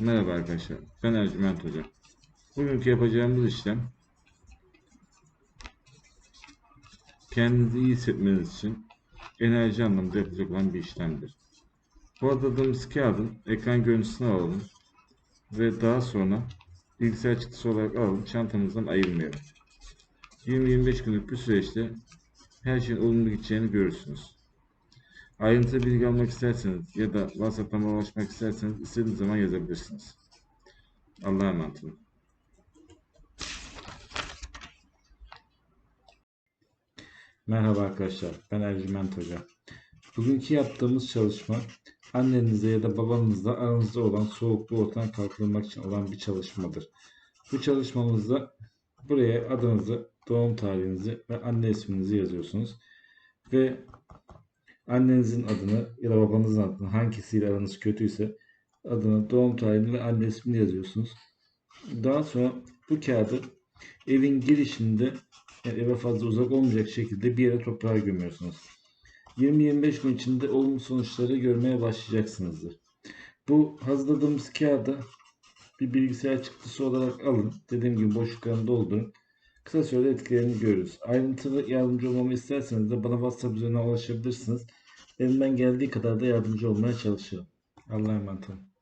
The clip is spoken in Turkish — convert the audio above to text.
Merhaba arkadaşlar, ben Ercüment Hoca. Bugünkü yapacağımız işlem kendinizi iyi hissetmeniz için enerji anlamında yapacak olan bir işlemdir. Bu adadığımız kağıdın ekran görüntüsünü alalım ve daha sonra bilgisayar çıktısı olarak alalım, çantamızdan ayırmayalım. 20-25 günlük bir süreçte her şeyin olumlu gideceğini görürsünüz. Ayrıntılı bilgi almak isterseniz ya da WhatsApp'tan ulaşmak isterseniz istediğiniz zaman yazabilirsiniz. Allah'a emanet olun. Merhaba arkadaşlar, ben Ercüment Hoca. Bugünkü yaptığımız çalışma annenizle ya da babanızla aranızda olan soğukluğu ortadan kaldırmak için olan bir çalışmadır. Bu çalışmamızda buraya adınızı, doğum tarihinizi ve anne isminizi yazıyorsunuz. Ve annenizin adını ya da babanızın adını hangisiyle aranız kötüyse adını, doğum tarihini ve anne ismini yazıyorsunuz. Daha sonra bu kağıdı evin girişinde yani eve fazla uzak olmayacak şekilde bir yere toprağa gömüyorsunuz. 20-25 gün içinde olumlu sonuçları görmeye başlayacaksınızdır. Bu hazırladığımız kağıdı bir bilgisayar çıktısı olarak alın. Dediğim gibi boşluklarını doldurun. Kısa sürede etkilerini görürüz. Ayrıntılı yardımcı olmamı isterseniz de bana WhatsApp üzerinden ulaşabilirsiniz. Elimden geldiği kadar da yardımcı olmaya çalışırım. Allah'a emanet olun.